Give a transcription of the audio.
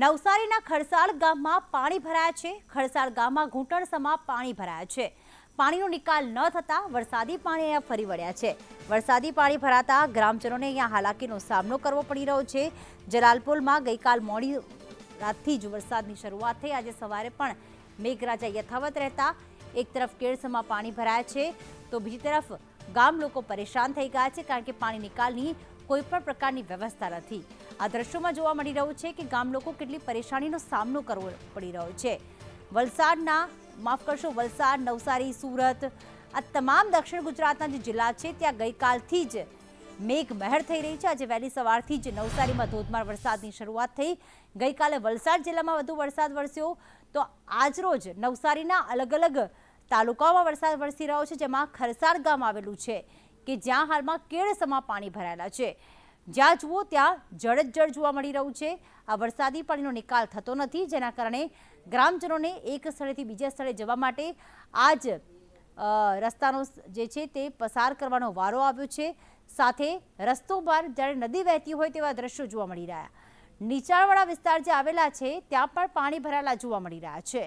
નવસારીના ખરસાળ ગામમાં પાણી ભરાયા છે. ખરસાળ ગામમાં ઘૂંટણસમાં પાણી ભરાયા છે. પાણીનો નિકાલ ન થતાં વરસાદી પાણી અહીંયા ફરી વળ્યા છે. વરસાદી પાણી ભરાતા ગ્રામજનોને અહીંયા હાલાકીનો સામનો કરવો પડી રહ્યો છે. જલાલપુરમાં ગઈકાલ મોડી રાતથી જ વરસાદની શરૂઆત થઈ. આજે સવારે પણ મેઘરાજા યથાવત રહેતા એક તરફ કેળસમાં પાણી ભરાયા છે, તો બીજી તરફ ગામ લોકો પરેશાન થઈ ગયા છે કારણ કે પાણી નિકાલની કોઈ પણ પ્રકારની વ્યવસ્થા નથી. આ દ્રશ્યોમાં જોવા મળી રહ્યું છે કે ગામ લોકો કેટલી પરેશાનીનો સામનો કરવો પડી રહ્યો છે. વલસાડના, માફ કરશો, વલસાડ, નવસારી, સુરત, આ તમામ દક્ષિણ ગુજરાતના જે જિલ્લા છે, ત્યાં ગઈકાલથી જ મેઘ મહેર થઈ રહી છે. આજે વહેલી સવારથી જ નવસારીમાં ધોધમાર વરસાદની શરૂઆત થઈ. ગઈકાલે વલસાડ જિલ્લામાં વધુ વરસાદ વરસ્યો. તો આજરોજ નવસારીના અલગ અલગ તાલુકાઓમાં વરસાદ વરસી રહ્યો છે, જેમાં ખરસાડ ગામ આવેલું છે, કે જ્યાં હાલમાં કેળસમાં પાણી ભરાયેલા છે. જ્યાં જુઓ ત્યાં જળ જ જળ જોવા મળી રહ્યું છે. આ વરસાદી પાણીનો નિકાલ થતો નથી, જેના કારણે ગ્રામજનોને એક સ્થળેથી બીજા સ્થળે જવા માટે આજ રસ્તાનો જે છે તે પસાર કરવાનો વારો આવ્યો છે. સાથે રસ્તો પર જ્યારે નદી વહેતી હોય તેવા દ્રશ્યો જોવા મળી રહ્યા. નીચાણવાળા વિસ્તાર જે આવેલા છે, ત્યાં પણ પાણી ભરાયેલા જોવા મળી રહ્યા છે.